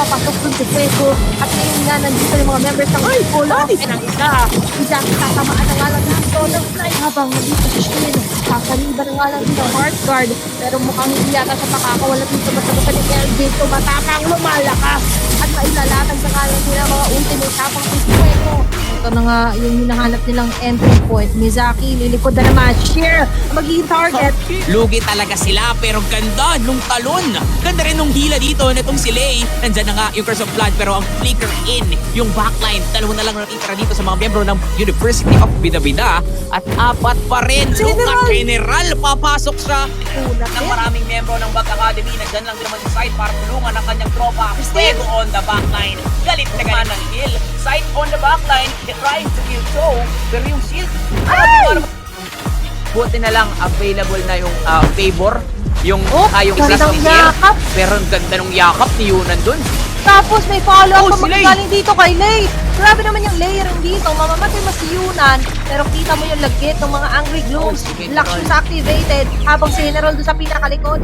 papasok dun si Fuego. At ngayon nga, nandito yung mga members ng Ay, Polo. Ay, ang isa. Tatamaan na nga lang ng fly habang nandito si Shin. Kakaliba na nga lang dito ang heart guard. Pero mukhang hindi yata siya makakawala dito. Basta ka ni LJ, tumatapang lumalakas. At mailalatag Ito na nga yung hinahanap nilang entry point. Mizaki, lilikod na naman. Sheer, magiging target. Lugi talaga sila pero ganda nung talon. Ganda rin nung hila dito nitong si Lay. Nandyan na nga yung Curse of Blood pero ang flicker in yung backline. Dalawa na lang natitira dito sa mga miyembro ng University of Bida-Bida at apat pa rin. General! Luka General papasok siya. Una ng maraming miyembro ng Back Academy. Nandyan lang din naman sa side para tulungan ang kanyang tropa. Fuego on the backline. Galit Backline. Trying to kill Joe. Pero yung shield. Ay! Buti na lang available na yung ah, favor. Yung, Oh, ah, yung assist ni Nier. yakap. Pero ang ganda ng yakap ni Yunan dun. Tapos may follow-up Oh, pa si Lay. magagaling dito kay Lay. Grabe naman yung layering dito. Mamamatay mas si Yunan. Pero kita mo yung lagkit ng mga angry glooms. Oh. Luxus activated habang si General doon sa pinakalikod.